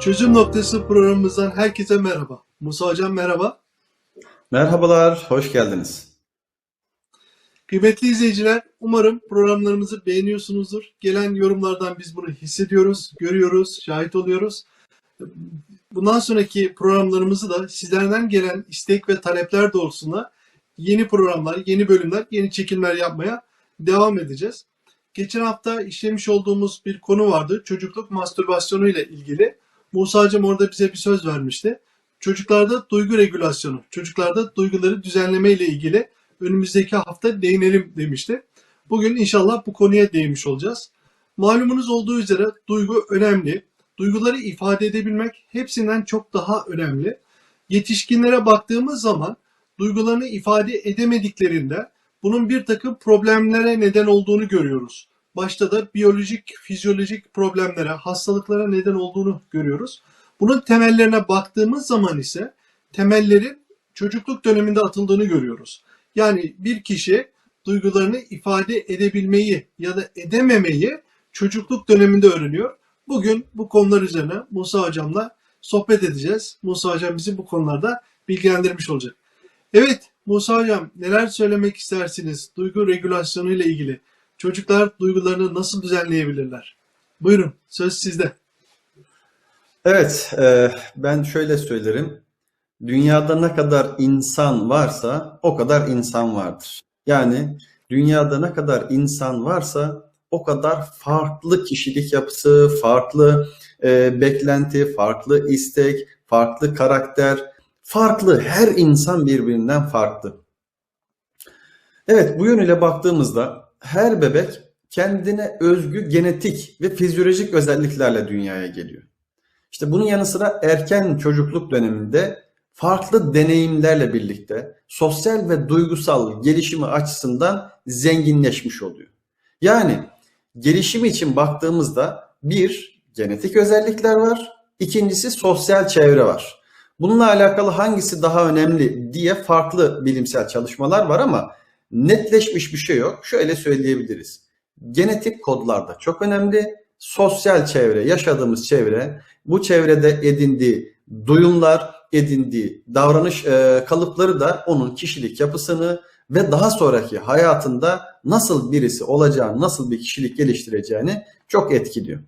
Çözüm Noktası programımızdan herkese merhaba. Musa Hocam merhaba. Merhabalar, hoş geldiniz. Kıymetli izleyiciler, umarım programlarımızı beğeniyorsunuzdur. Gelen yorumlardan biz bunu hissediyoruz, görüyoruz, şahit oluyoruz. Bundan sonraki programlarımızı da sizlerden gelen istek ve talepler doğrultusunda yeni programlar, yeni bölümler, yeni çekimler yapmaya devam edeceğiz. Geçen hafta işlemiş olduğumuz bir konu vardı. Çocukluk mastürbasyonu ile ilgili. Musa Hocam orada bize bir söz vermişti. Çocuklarda duygu regülasyonu, çocuklarda duyguları düzenleme ile ilgili önümüzdeki hafta değinelim demişti. Bugün inşallah bu konuya değinmiş olacağız. Malumunuz olduğu üzere duygu önemli. Duyguları ifade edebilmek hepsinden çok daha önemli. Yetişkinlere baktığımız zaman duygularını ifade edemediklerinde bunun bir takım problemlere neden olduğunu görüyoruz. Başta da biyolojik, fizyolojik problemlere, hastalıklara neden olduğunu görüyoruz. Bunun temellerine baktığımız zaman ise temellerin çocukluk döneminde atıldığını görüyoruz. Yani bir kişi duygularını ifade edebilmeyi ya da edememeyi çocukluk döneminde öğreniyor. Bugün bu konular üzerine Musa Hocam'la sohbet edeceğiz. Musa Hocam bizi bu konularda bilgilendirmiş olacak. Evet Musa Hocam neler söylemek istersiniz duygu regülasyonu ile ilgili? Çocuklar duygularını nasıl düzenleyebilirler? Buyurun söz sizde. Evet, e, ben şöyle söylerim. Dünyada ne kadar insan varsa o kadar insan vardır. Yani dünyada ne kadar insan varsa o kadar farklı kişilik yapısı, farklı e, beklenti, farklı istek, farklı karakter, farklı. Her insan birbirinden farklı. Evet, bu yönüyle baktığımızda her bebek kendine özgü genetik ve fizyolojik özelliklerle dünyaya geliyor. İşte bunun yanı sıra erken çocukluk döneminde farklı deneyimlerle birlikte sosyal ve duygusal gelişimi açısından zenginleşmiş oluyor. Yani gelişim için baktığımızda bir genetik özellikler var, ikincisi sosyal çevre var. Bununla alakalı hangisi daha önemli diye farklı bilimsel çalışmalar var ama netleşmiş bir şey yok. Şöyle söyleyebiliriz. Genetik kodlar da çok önemli. Sosyal çevre, yaşadığımız çevre, bu çevrede edindiği duyumlar, edindiği davranış e, kalıpları da onun kişilik yapısını ve daha sonraki hayatında nasıl birisi olacağını, nasıl bir kişilik geliştireceğini çok etkiliyor.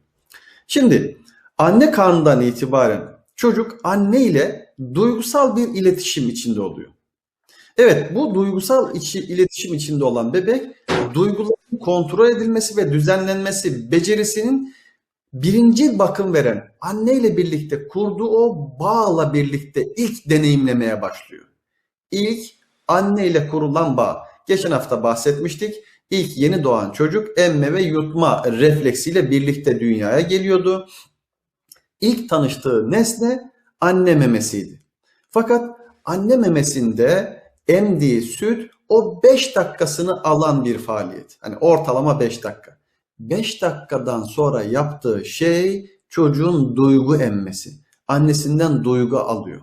Şimdi anne karnından itibaren çocuk anne ile duygusal bir iletişim içinde oluyor. Evet bu duygusal içi, iletişim içinde olan bebek duyguların kontrol edilmesi ve düzenlenmesi becerisinin birinci bakım veren anne ile birlikte kurduğu o bağla birlikte ilk deneyimlemeye başlıyor. İlk anne ile kurulan bağ. Geçen hafta bahsetmiştik. İlk yeni doğan çocuk emme ve yutma refleksiyle birlikte dünyaya geliyordu. İlk tanıştığı nesne anne memesiydi. Fakat anne memesinde emdiği süt o 5 dakikasını alan bir faaliyet. Hani ortalama 5 dakika. 5 dakikadan sonra yaptığı şey çocuğun duygu emmesi. Annesinden duygu alıyor.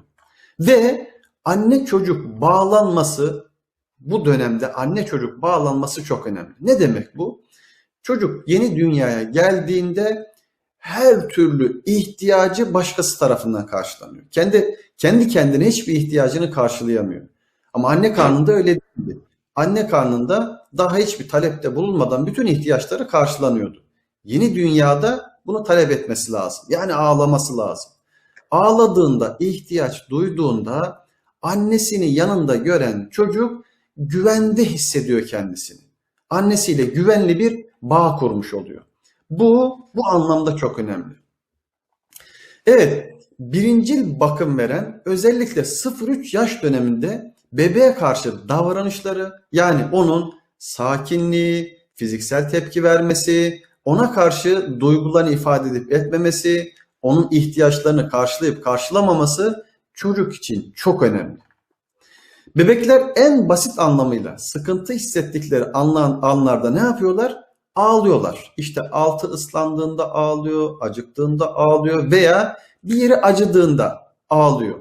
Ve anne çocuk bağlanması bu dönemde anne çocuk bağlanması çok önemli. Ne demek bu? Çocuk yeni dünyaya geldiğinde her türlü ihtiyacı başkası tarafından karşılanıyor. Kendi kendi kendine hiçbir ihtiyacını karşılayamıyor. Ama anne karnında öyle değildi. Anne karnında daha hiçbir talepte bulunmadan bütün ihtiyaçları karşılanıyordu. Yeni dünyada bunu talep etmesi lazım. Yani ağlaması lazım. Ağladığında, ihtiyaç duyduğunda annesini yanında gören çocuk güvende hissediyor kendisini. Annesiyle güvenli bir bağ kurmuş oluyor. Bu bu anlamda çok önemli. Evet, birincil bakım veren özellikle 0-3 yaş döneminde bebeğe karşı davranışları yani onun sakinliği, fiziksel tepki vermesi, ona karşı duygularını ifade edip etmemesi, onun ihtiyaçlarını karşılayıp karşılamaması çocuk için çok önemli. Bebekler en basit anlamıyla sıkıntı hissettikleri anlan, anlarda ne yapıyorlar? Ağlıyorlar. İşte altı ıslandığında ağlıyor, acıktığında ağlıyor veya bir yeri acıdığında ağlıyor.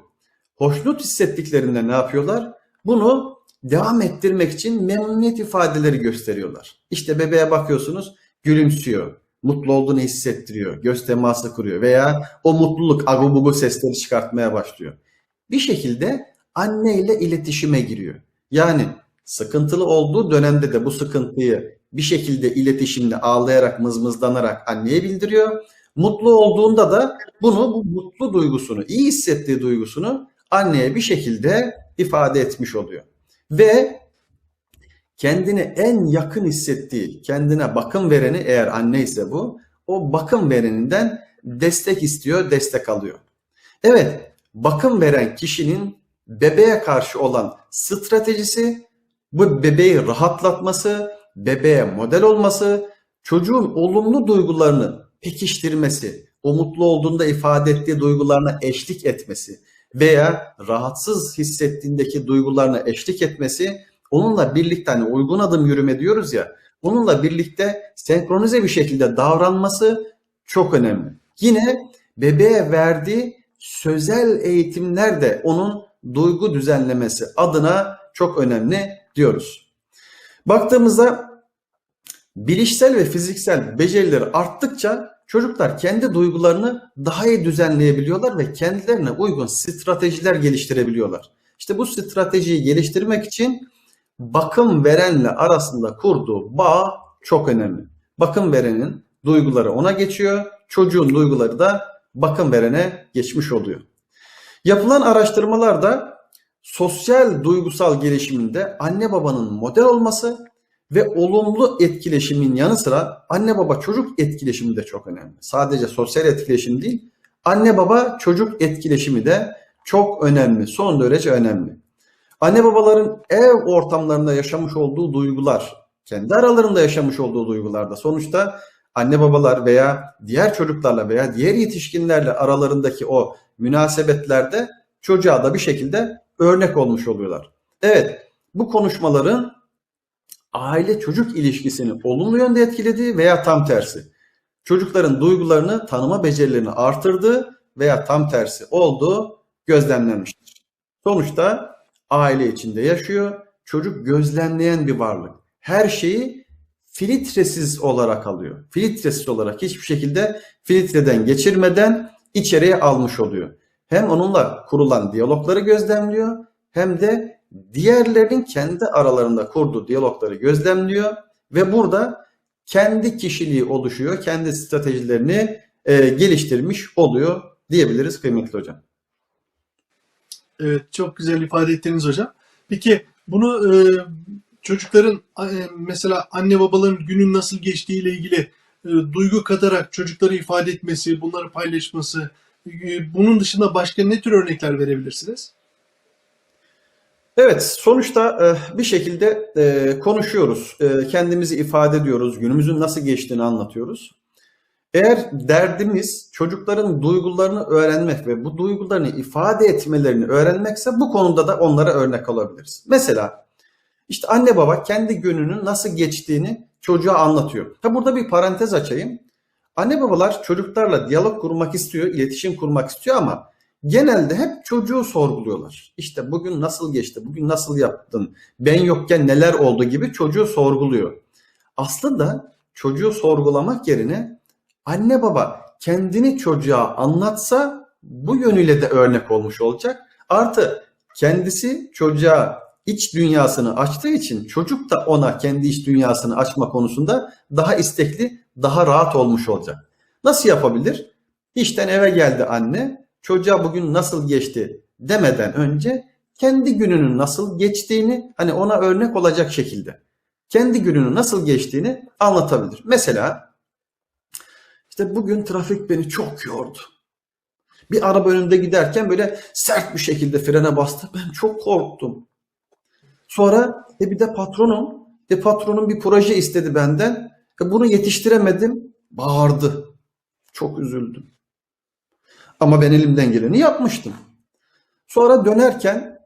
Hoşnut hissettiklerinde ne yapıyorlar? Bunu devam ettirmek için memnuniyet ifadeleri gösteriyorlar. İşte bebeğe bakıyorsunuz gülümsüyor, mutlu olduğunu hissettiriyor, göz teması kuruyor veya o mutluluk agu bugu sesleri çıkartmaya başlıyor. Bir şekilde anne ile iletişime giriyor. Yani sıkıntılı olduğu dönemde de bu sıkıntıyı bir şekilde iletişimle ağlayarak, mızmızlanarak anneye bildiriyor. Mutlu olduğunda da bunu, bu mutlu duygusunu, iyi hissettiği duygusunu anneye bir şekilde ifade etmiş oluyor. Ve kendini en yakın hissettiği, kendine bakım vereni eğer anne ise bu, o bakım vereninden destek istiyor, destek alıyor. Evet, bakım veren kişinin bebeğe karşı olan stratejisi bu bebeği rahatlatması, bebeğe model olması, çocuğun olumlu duygularını pekiştirmesi, o mutlu olduğunda ifade ettiği duygularına eşlik etmesi veya rahatsız hissettiğindeki duygularına eşlik etmesi, onunla birlikte hani uygun adım yürüme diyoruz ya, onunla birlikte senkronize bir şekilde davranması çok önemli. Yine bebeğe verdiği sözel eğitimler de onun duygu düzenlemesi adına çok önemli diyoruz. Baktığımızda bilişsel ve fiziksel becerileri arttıkça çocuklar kendi duygularını daha iyi düzenleyebiliyorlar ve kendilerine uygun stratejiler geliştirebiliyorlar. İşte bu stratejiyi geliştirmek için bakım verenle arasında kurduğu bağ çok önemli. Bakım verenin duyguları ona geçiyor, çocuğun duyguları da bakım verene geçmiş oluyor. Yapılan araştırmalarda sosyal duygusal gelişiminde anne babanın model olması ve olumlu etkileşimin yanı sıra anne baba çocuk etkileşimi de çok önemli. Sadece sosyal etkileşim değil, anne baba çocuk etkileşimi de çok önemli, son derece önemli. Anne babaların ev ortamlarında yaşamış olduğu duygular, kendi aralarında yaşamış olduğu duygularda sonuçta anne babalar veya diğer çocuklarla veya diğer yetişkinlerle aralarındaki o münasebetlerde çocuğa da bir şekilde örnek olmuş oluyorlar. Evet, bu konuşmaların aile çocuk ilişkisini olumlu yönde etkilediği veya tam tersi. Çocukların duygularını tanıma becerilerini artırdığı veya tam tersi olduğu gözlemlenmiştir. Sonuçta aile içinde yaşıyor. Çocuk gözlemleyen bir varlık. Her şeyi filtresiz olarak alıyor. Filtresiz olarak hiçbir şekilde filtreden geçirmeden içeriye almış oluyor. Hem onunla kurulan diyalogları gözlemliyor hem de diğerlerinin kendi aralarında kurduğu diyalogları gözlemliyor ve burada kendi kişiliği oluşuyor, kendi stratejilerini e, geliştirmiş oluyor diyebiliriz kıymetli hocam. Evet, çok güzel ifade ettiniz hocam. Peki bunu e, çocukların e, mesela anne babaların günün nasıl geçtiği ile ilgili e, duygu katarak çocukları ifade etmesi, bunları paylaşması, e, bunun dışında başka ne tür örnekler verebilirsiniz? Evet, sonuçta e, bir şekilde e, konuşuyoruz, e, kendimizi ifade ediyoruz, günümüzün nasıl geçtiğini anlatıyoruz. Eğer derdimiz çocukların duygularını öğrenmek ve bu duygularını ifade etmelerini öğrenmekse bu konuda da onlara örnek olabiliriz. Mesela işte anne baba kendi gününün nasıl geçtiğini çocuğa anlatıyor. Ha burada bir parantez açayım. Anne babalar çocuklarla diyalog kurmak istiyor, iletişim kurmak istiyor ama genelde hep çocuğu sorguluyorlar. İşte bugün nasıl geçti, bugün nasıl yaptın, ben yokken neler oldu gibi çocuğu sorguluyor. Aslında çocuğu sorgulamak yerine anne baba kendini çocuğa anlatsa bu yönüyle de örnek olmuş olacak. Artı kendisi çocuğa iç dünyasını açtığı için çocuk da ona kendi iç dünyasını açma konusunda daha istekli, daha rahat olmuş olacak. Nasıl yapabilir? İşten eve geldi anne, çocuğa bugün nasıl geçti demeden önce kendi gününün nasıl geçtiğini hani ona örnek olacak şekilde kendi gününün nasıl geçtiğini anlatabilir. Mesela işte bugün trafik beni çok yordu. Bir araba önümde giderken böyle sert bir şekilde frene bastı. Ben çok korktum. Sonra e bir de patronum. E patronum bir proje istedi benden. E bunu yetiştiremedim. Bağırdı. Çok üzüldüm. Ama ben elimden geleni yapmıştım. Sonra dönerken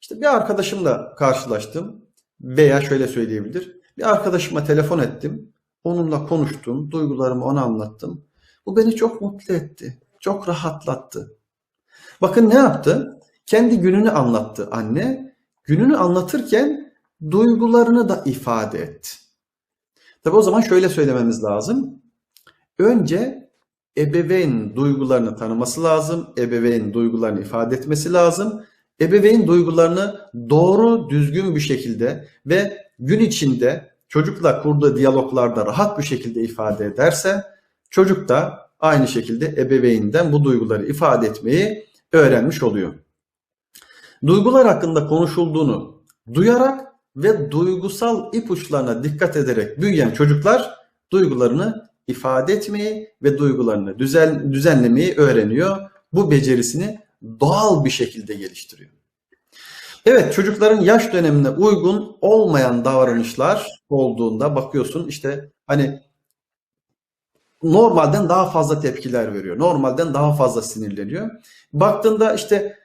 işte bir arkadaşımla karşılaştım. Veya şöyle söyleyebilir. Bir arkadaşıma telefon ettim. Onunla konuştum. Duygularımı ona anlattım. Bu beni çok mutlu etti. Çok rahatlattı. Bakın ne yaptı? Kendi gününü anlattı anne. Gününü anlatırken duygularını da ifade etti. Tabi o zaman şöyle söylememiz lazım. önce ebeveyn duygularını tanıması lazım, ebeveyn duygularını ifade etmesi lazım. Ebeveyn duygularını doğru, düzgün bir şekilde ve gün içinde çocukla kurduğu diyaloglarda rahat bir şekilde ifade ederse çocuk da aynı şekilde ebeveyninden bu duyguları ifade etmeyi öğrenmiş oluyor. Duygular hakkında konuşulduğunu duyarak ve duygusal ipuçlarına dikkat ederek büyüyen çocuklar duygularını ifade etmeyi ve duygularını düzen, düzenlemeyi öğreniyor. Bu becerisini doğal bir şekilde geliştiriyor. Evet çocukların yaş dönemine uygun olmayan davranışlar olduğunda bakıyorsun işte hani normalden daha fazla tepkiler veriyor. Normalden daha fazla sinirleniyor. Baktığında işte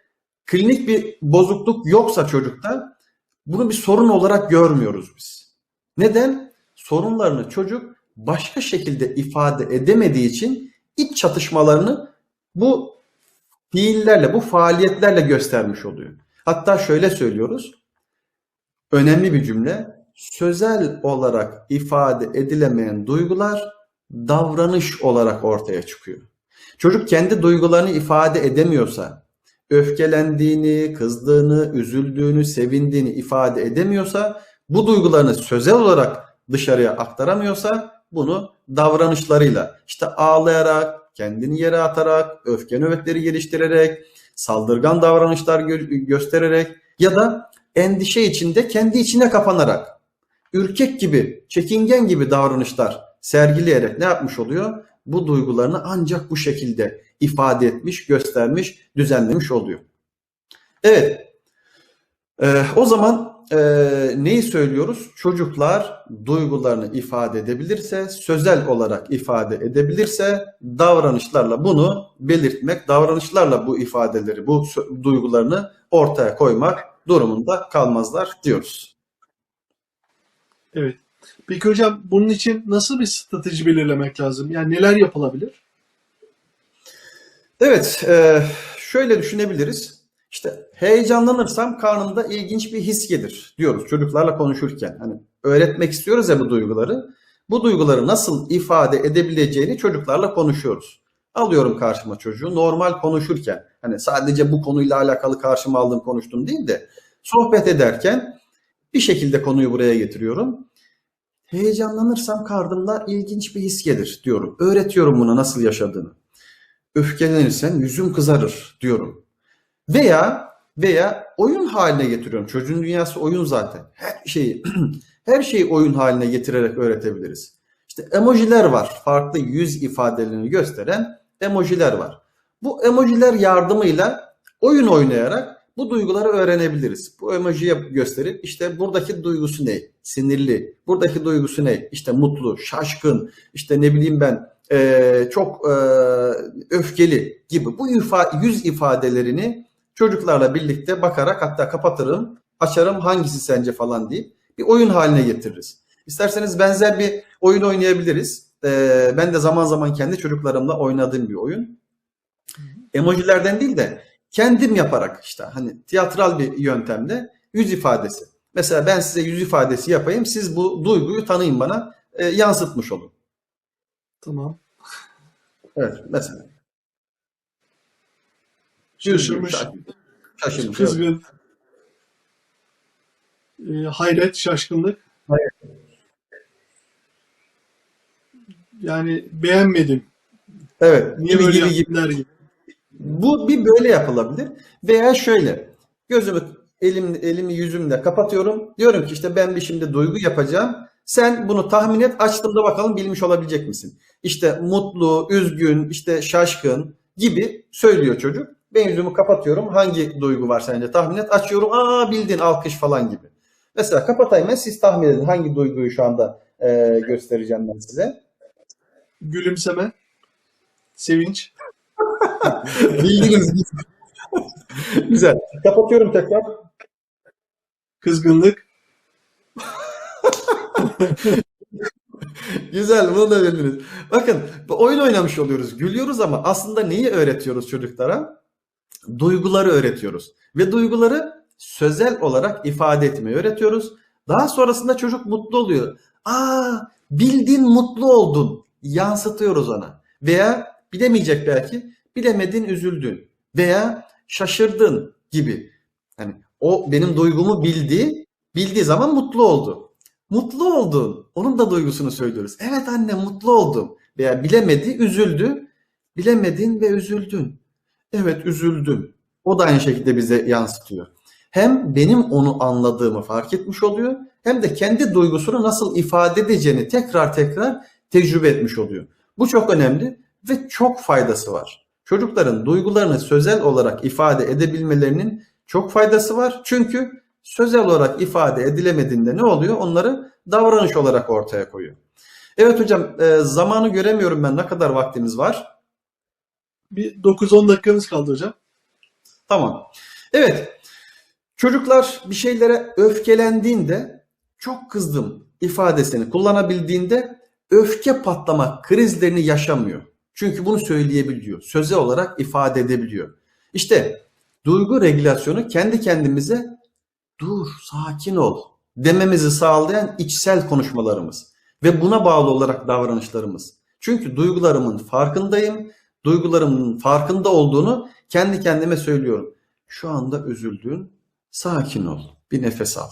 klinik bir bozukluk yoksa çocukta bunu bir sorun olarak görmüyoruz biz. Neden? Sorunlarını çocuk başka şekilde ifade edemediği için iç çatışmalarını bu fiillerle, bu faaliyetlerle göstermiş oluyor. Hatta şöyle söylüyoruz. Önemli bir cümle. Sözel olarak ifade edilemeyen duygular davranış olarak ortaya çıkıyor. Çocuk kendi duygularını ifade edemiyorsa, öfkelendiğini, kızdığını, üzüldüğünü, sevindiğini ifade edemiyorsa, bu duygularını sözel olarak dışarıya aktaramıyorsa bunu davranışlarıyla işte ağlayarak, kendini yere atarak, öfke nöbetleri geliştirerek, saldırgan davranışlar gö- göstererek ya da endişe içinde kendi içine kapanarak, ürkek gibi, çekingen gibi davranışlar sergileyerek ne yapmış oluyor? Bu duygularını ancak bu şekilde ifade etmiş, göstermiş, düzenlemiş oluyor. Evet, ee, o zaman e, neyi söylüyoruz? Çocuklar duygularını ifade edebilirse, sözel olarak ifade edebilirse davranışlarla bunu belirtmek, davranışlarla bu ifadeleri, bu duygularını ortaya koymak durumunda kalmazlar diyoruz. Evet. Peki hocam bunun için nasıl bir strateji belirlemek lazım? Yani neler yapılabilir? Evet, e, şöyle düşünebiliriz. İşte heyecanlanırsam karnımda ilginç bir his gelir diyoruz çocuklarla konuşurken. Hani öğretmek istiyoruz ya bu duyguları. Bu duyguları nasıl ifade edebileceğini çocuklarla konuşuyoruz. Alıyorum karşıma çocuğu normal konuşurken. Hani sadece bu konuyla alakalı karşıma aldım konuştum değil de sohbet ederken bir şekilde konuyu buraya getiriyorum. Heyecanlanırsam karnımda ilginç bir his gelir diyorum. Öğretiyorum buna nasıl yaşadığını. Öfkelenirsem yüzüm kızarır diyorum. Veya veya oyun haline getiriyorum. Çocuğun dünyası oyun zaten. Her şeyi her şeyi oyun haline getirerek öğretebiliriz. İşte emojiler var. Farklı yüz ifadelerini gösteren emojiler var. Bu emojiler yardımıyla oyun oynayarak bu duyguları öğrenebiliriz. Bu emojiye gösterip işte buradaki duygusu ne? Sinirli. Buradaki duygusu ne? İşte mutlu, şaşkın, işte ne bileyim ben eee, çok eee, öfkeli gibi bu ifa yüz ifadelerini çocuklarla birlikte bakarak hatta kapatırım, açarım hangisi sence falan deyip bir oyun haline getiririz. İsterseniz benzer bir oyun oynayabiliriz. Eee, ben de zaman zaman kendi çocuklarımla oynadığım bir oyun. Emojilerden değil de kendim yaparak işte hani tiyatral bir yöntemle yüz ifadesi. Mesela ben size yüz ifadesi yapayım, siz bu duyguyu tanıyın bana, e, yansıtmış olun. Tamam. Evet, mesela. Şaşırmış, Şaşırmış. evet. kızgın, e, hayret, şaşkınlık. Hayır. Yani beğenmedim. Evet, Niye gibi böyle gibi. yaptılar gibi. Bu bir böyle yapılabilir veya şöyle gözümü elim elimi yüzümle kapatıyorum. Diyorum ki işte ben bir şimdi duygu yapacağım. Sen bunu tahmin et. Açtığımda bakalım bilmiş olabilecek misin? İşte mutlu, üzgün, işte şaşkın gibi söylüyor çocuk. Ben yüzümü kapatıyorum. Hangi duygu var sence tahmin et. Açıyorum. Aa bildin alkış falan gibi. Mesela kapatayım ben siz tahmin edin hangi duyguyu şu anda e, göstereceğim ben size. Gülümseme, sevinç. Bildiniz. Güzel. Kapatıyorum tekrar. Kızgınlık. Güzel, bunu da bildiniz. Bakın, oyun oynamış oluyoruz, gülüyoruz ama aslında neyi öğretiyoruz çocuklara? Duyguları öğretiyoruz. Ve duyguları sözel olarak ifade etmeyi öğretiyoruz. Daha sonrasında çocuk mutlu oluyor. Aa, bildin mutlu oldun yansıtıyoruz ona. Veya bilemeyecek belki, bilemedin, üzüldün veya şaşırdın gibi. Hani o benim duygumu bildi, bildiği zaman mutlu oldu. Mutlu oldun. Onun da duygusunu söylüyoruz. Evet anne mutlu oldum. Veya bilemedi, üzüldü. Bilemedin ve üzüldün. Evet üzüldüm. O da aynı şekilde bize yansıtıyor. Hem benim onu anladığımı fark etmiş oluyor hem de kendi duygusunu nasıl ifade edeceğini tekrar tekrar tecrübe etmiş oluyor. Bu çok önemli ve çok faydası var. Çocukların duygularını sözel olarak ifade edebilmelerinin çok faydası var. Çünkü sözel olarak ifade edilemediğinde ne oluyor? Onları davranış olarak ortaya koyuyor. Evet hocam e, zamanı göremiyorum ben. Ne kadar vaktimiz var? Bir 9-10 dakikamız kaldı hocam. Tamam. Evet. Çocuklar bir şeylere öfkelendiğinde çok kızdım ifadesini kullanabildiğinde öfke patlama krizlerini yaşamıyor. Çünkü bunu söyleyebiliyor. Söze olarak ifade edebiliyor. İşte duygu regülasyonu kendi kendimize dur, sakin ol dememizi sağlayan içsel konuşmalarımız ve buna bağlı olarak davranışlarımız. Çünkü duygularımın farkındayım, duygularımın farkında olduğunu kendi kendime söylüyorum. Şu anda üzüldün, sakin ol, bir nefes al.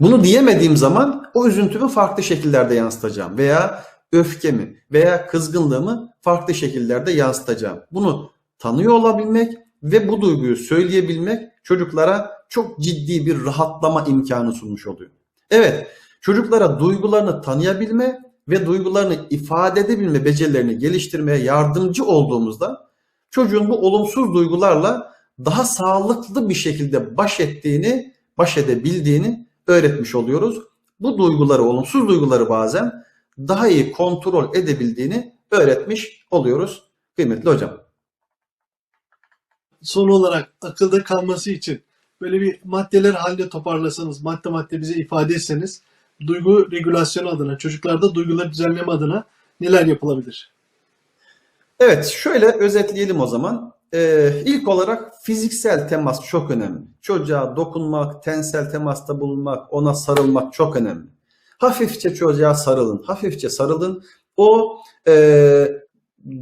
Bunu diyemediğim zaman o üzüntümü farklı şekillerde yansıtacağım veya öfkemi veya kızgınlığımı farklı şekillerde yansıtacağım. Bunu tanıyor olabilmek ve bu duyguyu söyleyebilmek çocuklara çok ciddi bir rahatlama imkanı sunmuş oluyor. Evet, çocuklara duygularını tanıyabilme ve duygularını ifade edebilme becerilerini geliştirmeye yardımcı olduğumuzda çocuğun bu olumsuz duygularla daha sağlıklı bir şekilde baş ettiğini, baş edebildiğini öğretmiş oluyoruz. Bu duyguları, olumsuz duyguları bazen daha iyi kontrol edebildiğini öğretmiş oluyoruz kıymetli hocam. Son olarak akılda kalması için böyle bir maddeler halinde toparlasanız, madde madde bize ifade etseniz duygu regülasyonu adına, çocuklarda duyguları düzenleme adına neler yapılabilir? Evet, şöyle özetleyelim o zaman. Ee, ilk olarak fiziksel temas çok önemli. Çocuğa dokunmak, tensel temasta bulunmak, ona sarılmak çok önemli. Hafifçe çocuğa sarılın, hafifçe sarılın. O e,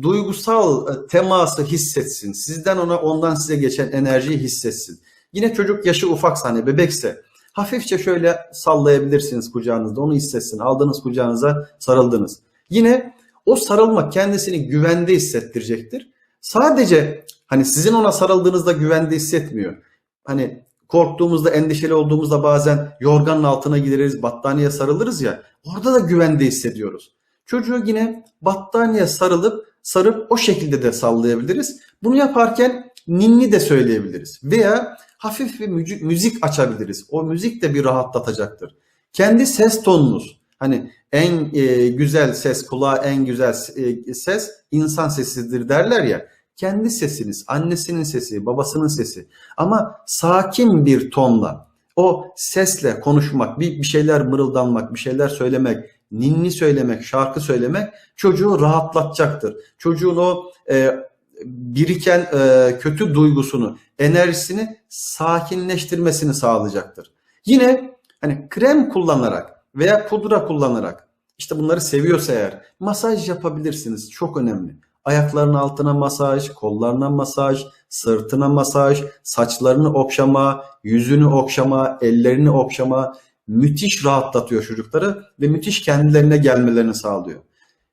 duygusal e, teması hissetsin. Sizden ona, ondan size geçen enerjiyi hissetsin. Yine çocuk yaşı ufaksa hani bebekse hafifçe şöyle sallayabilirsiniz kucağınızda. Onu hissetsin. Aldığınız kucağınıza sarıldınız. Yine o sarılmak kendisini güvende hissettirecektir. Sadece hani sizin ona sarıldığınızda güvende hissetmiyor. Hani korktuğumuzda, endişeli olduğumuzda bazen yorganın altına gideriz, battaniye sarılırız ya. Orada da güvende hissediyoruz. Çocuğu yine battaniye sarılıp sarıp o şekilde de sallayabiliriz. Bunu yaparken ninni de söyleyebiliriz. Veya hafif bir müzik, açabiliriz. O müzik de bir rahatlatacaktır. Kendi ses tonunuz. Hani en e, güzel ses, kulağa en güzel e, ses insan sesidir derler ya. Kendi sesiniz, annesinin sesi, babasının sesi. Ama sakin bir tonla, o sesle konuşmak, bir, bir şeyler mırıldanmak, bir şeyler söylemek, ninni söylemek, şarkı söylemek çocuğu rahatlatacaktır. Çocuğun o e, biriken e, kötü duygusunu, enerjisini sakinleştirmesini sağlayacaktır. Yine hani krem kullanarak veya pudra kullanarak işte bunları seviyorsa eğer masaj yapabilirsiniz. Çok önemli. Ayaklarının altına masaj, kollarına masaj, sırtına masaj, saçlarını okşama, yüzünü okşama, ellerini okşama müthiş rahatlatıyor çocukları ve müthiş kendilerine gelmelerini sağlıyor.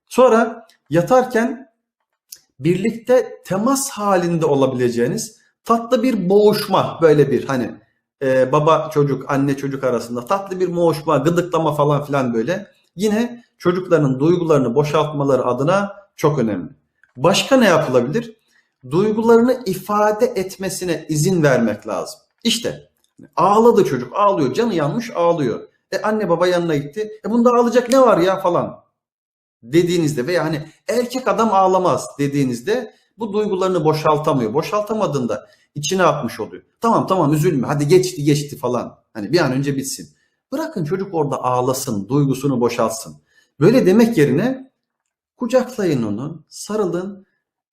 Sonra yatarken birlikte temas halinde olabileceğiniz tatlı bir boğuşma böyle bir hani e, baba çocuk anne çocuk arasında tatlı bir boğuşma gıdıklama falan filan böyle yine çocukların duygularını boşaltmaları adına çok önemli. Başka ne yapılabilir? Duygularını ifade etmesine izin vermek lazım. İşte ağladı çocuk ağlıyor canı yanmış ağlıyor. E anne baba yanına gitti. E bunda ağlayacak ne var ya falan dediğinizde veya hani erkek adam ağlamaz dediğinizde bu duygularını boşaltamıyor. Boşaltamadığında içine atmış oluyor. Tamam tamam üzülme hadi geçti geçti falan. Hani bir an önce bitsin. Bırakın çocuk orada ağlasın, duygusunu boşaltsın. Böyle demek yerine kucaklayın onu, sarılın.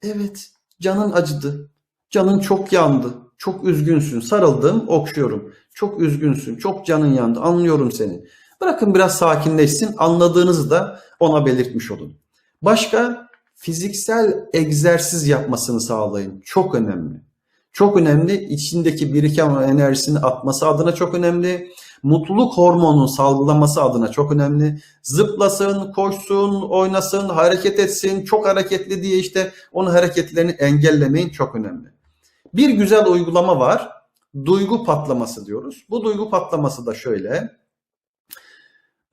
Evet, canın acıdı. Canın çok yandı. Çok üzgünsün. Sarıldım, okşuyorum. Çok üzgünsün. Çok canın yandı. Anlıyorum seni. Bırakın biraz sakinleşsin. Anladığınızı da ona belirtmiş olun. Başka fiziksel egzersiz yapmasını sağlayın. Çok önemli. Çok önemli. İçindeki biriken enerjisini atması adına çok önemli. Mutluluk hormonunun salgılaması adına çok önemli. Zıplasın, koşsun, oynasın, hareket etsin. Çok hareketli diye işte onun hareketlerini engellemeyin çok önemli. Bir güzel uygulama var. Duygu patlaması diyoruz. Bu duygu patlaması da şöyle.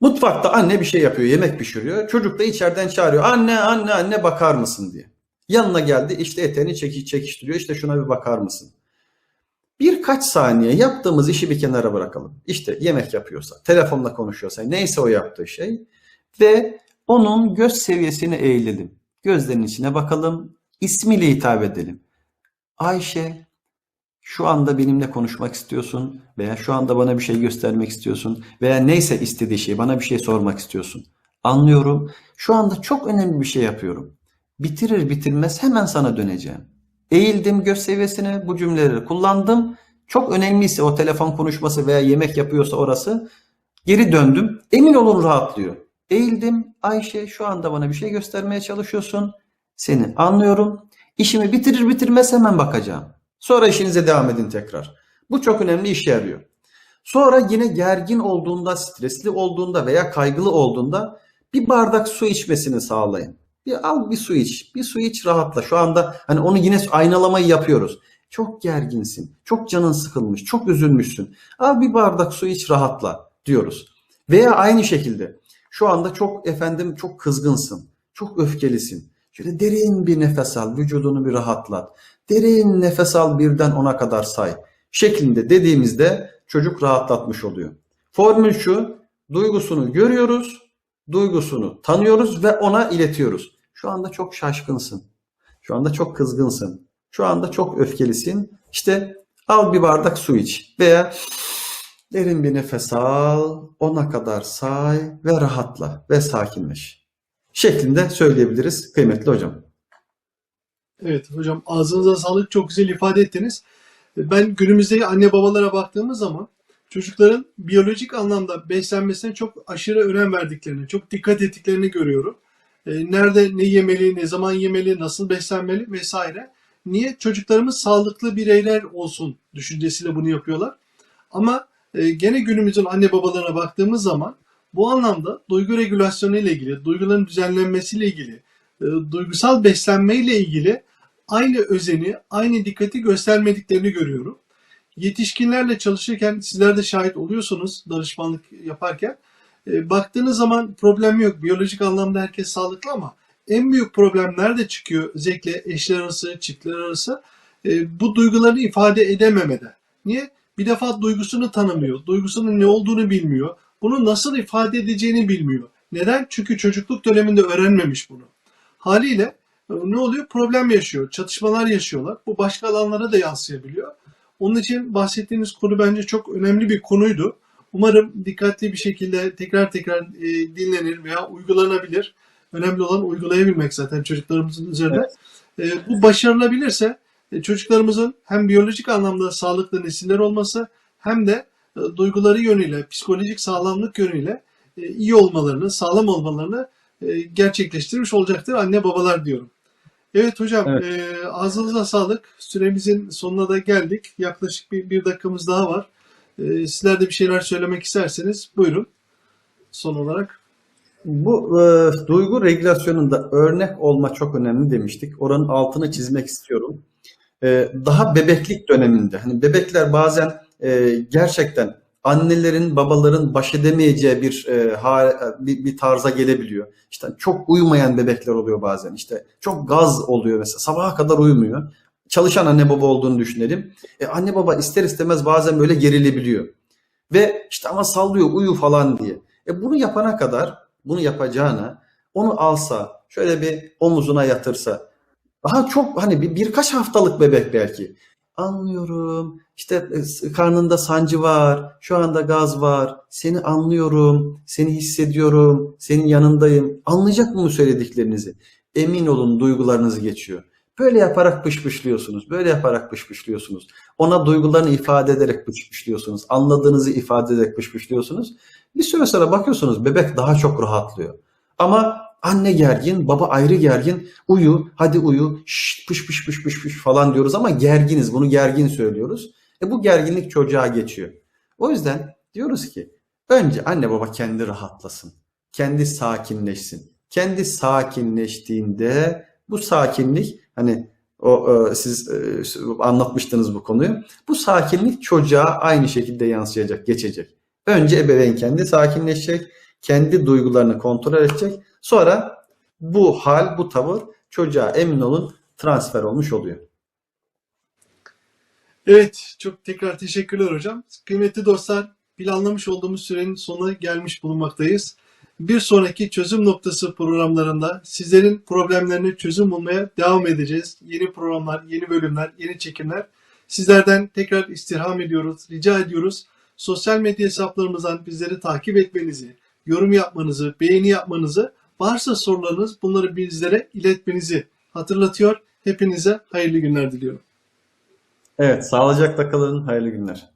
Mutfakta anne bir şey yapıyor, yemek pişiriyor. Çocuk da içeriden çağırıyor. Anne, anne, anne bakar mısın diye. Yanına geldi işte eteğini çekiş, çekiştiriyor. İşte şuna bir bakar mısın? Birkaç saniye yaptığımız işi bir kenara bırakalım. İşte yemek yapıyorsa, telefonla konuşuyorsa, neyse o yaptığı şey. Ve onun göz seviyesine eğilelim. Gözlerinin içine bakalım. ismiyle hitap edelim. Ayşe, şu anda benimle konuşmak istiyorsun veya şu anda bana bir şey göstermek istiyorsun veya neyse istediği şey bana bir şey sormak istiyorsun. Anlıyorum. Şu anda çok önemli bir şey yapıyorum. Bitirir bitirmez hemen sana döneceğim. Eğildim göz seviyesine bu cümleleri kullandım. Çok önemliyse o telefon konuşması veya yemek yapıyorsa orası geri döndüm. Emin olun rahatlıyor. Eğildim Ayşe şu anda bana bir şey göstermeye çalışıyorsun. Seni anlıyorum. İşimi bitirir bitirmez hemen bakacağım. Sonra işinize devam edin tekrar. Bu çok önemli işe yarıyor. Sonra yine gergin olduğunda, stresli olduğunda veya kaygılı olduğunda bir bardak su içmesini sağlayın. Bir al bir su iç. Bir su iç rahatla. Şu anda hani onu yine aynalamayı yapıyoruz. Çok gerginsin. Çok canın sıkılmış. Çok üzülmüşsün. Al bir bardak su iç rahatla diyoruz. Veya aynı şekilde şu anda çok efendim çok kızgınsın. Çok öfkelisin. Şöyle derin bir nefes al. Vücudunu bir rahatlat. Derin nefes al birden ona kadar say. Şeklinde dediğimizde çocuk rahatlatmış oluyor. Formül şu. Duygusunu görüyoruz. Duygusunu tanıyoruz ve ona iletiyoruz. Şu anda çok şaşkınsın. Şu anda çok kızgınsın. Şu anda çok öfkelisin. İşte al bir bardak su iç veya derin bir nefes al, ona kadar say ve rahatla ve sakinleş. Şeklinde söyleyebiliriz kıymetli hocam. Evet hocam ağzınıza sağlık çok güzel ifade ettiniz. Ben günümüzdeki anne babalara baktığımız zaman çocukların biyolojik anlamda beslenmesine çok aşırı önem verdiklerini, çok dikkat ettiklerini görüyorum. E, Nerede ne yemeli, ne zaman yemeli, nasıl beslenmeli vesaire. Niye? Çocuklarımız sağlıklı bireyler olsun düşüncesiyle bunu yapıyorlar. Ama e, gene günümüzün anne babalarına baktığımız zaman bu anlamda duygu regülasyonu ile ilgili, duyguların düzenlenmesiyle ilgili, e, duygusal beslenme ile ilgili aynı özeni, aynı dikkati göstermediklerini görüyorum. Yetişkinlerle çalışırken sizler de şahit oluyorsunuz danışmanlık yaparken. E, baktığınız zaman problem yok. Biyolojik anlamda herkes sağlıklı ama en büyük problem nerede çıkıyor? Özellikle eşler arası, çiftler arası. E, bu duyguları ifade edememede. Niye? Bir defa duygusunu tanımıyor. Duygusunun ne olduğunu bilmiyor. Bunu nasıl ifade edeceğini bilmiyor. Neden? Çünkü çocukluk döneminde öğrenmemiş bunu. Haliyle e, ne oluyor? Problem yaşıyor, çatışmalar yaşıyorlar. Bu başka alanlara da yansıyabiliyor. Onun için bahsettiğiniz konu bence çok önemli bir konuydu. Umarım dikkatli bir şekilde tekrar tekrar e, dinlenir veya uygulanabilir. Önemli olan uygulayabilmek zaten çocuklarımızın üzerinde. E, bu başarılabilirse e, çocuklarımızın hem biyolojik anlamda sağlıklı nesiller olması hem de e, duyguları yönüyle, psikolojik sağlamlık yönüyle e, iyi olmalarını, sağlam olmalarını gerçekleştirmiş olacaktır anne babalar diyorum. Evet hocam Evet. e, ağzınıza sağlık. Süremizin sonuna da geldik. Yaklaşık bir, bir dakikamız daha var. E, sizler de bir şeyler söylemek isterseniz buyurun. Son olarak. Bu e, duygu regülasyonunda örnek olma çok önemli demiştik. Oranın altını çizmek istiyorum. E, daha bebeklik döneminde, hani bebekler bazen e, gerçekten annelerin, babaların baş edemeyeceği bir, e, ha- bir bir tarza gelebiliyor. İşte çok uyumayan bebekler oluyor bazen. İşte çok gaz oluyor mesela. Sabaha kadar uyumuyor. Çalışan anne baba olduğunu düşünelim. E, anne baba ister istemez bazen böyle gerilebiliyor. Ve işte ama sallıyor uyu falan diye. E bunu yapana kadar bunu yapacağına onu alsa şöyle bir omuzuna yatırsa daha çok hani bir, birkaç haftalık bebek belki anlıyorum. İşte e, karnında sancı var şu anda gaz var. Seni anlıyorum seni hissediyorum senin yanındayım. Anlayacak mı bu söylediklerinizi? Emin olun duygularınız geçiyor. Böyle yaparak pışpışlıyorsunuz böyle yaparak pışpışlıyorsunuz ona duygularını ifade ederek pışpışlıyorsunuz anladığınızı ifade ederek pışpışlıyorsunuz bir süre sonra bakıyorsunuz bebek daha çok rahatlıyor. Ama Anne gergin, baba ayrı gergin. Uyu, hadi uyu, şşt, pış pış pış pış pış falan diyoruz ama gerginiz. Bunu gergin söylüyoruz. E bu gerginlik çocuğa geçiyor. O yüzden diyoruz ki önce anne baba kendi rahatlasın. Kendi sakinleşsin. Kendi sakinleştiğinde bu sakinlik hani o e, siz e, anlatmıştınız bu konuyu. Bu sakinlik çocuğa aynı şekilde yansıyacak, geçecek. Önce ebeveyn kendi sakinleşecek, kendi duygularını kontrol edecek. Sonra bu hal, bu tavır çocuğa emin olun transfer olmuş oluyor. Evet, çok tekrar teşekkürler hocam. Kıymetli dostlar, planlamış olduğumuz sürenin sonuna gelmiş bulunmaktayız. Bir sonraki çözüm noktası programlarında sizlerin problemlerine çözüm bulmaya devam edeceğiz. Yeni programlar, yeni bölümler, yeni çekimler. Sizlerden tekrar istirham ediyoruz, rica ediyoruz. Sosyal medya hesaplarımızdan bizleri takip etmenizi, yorum yapmanızı, beğeni yapmanızı, varsa sorularınız bunları bizlere iletmenizi hatırlatıyor. Hepinize hayırlı günler diliyorum. Evet, sağlıcakla kalın, hayırlı günler.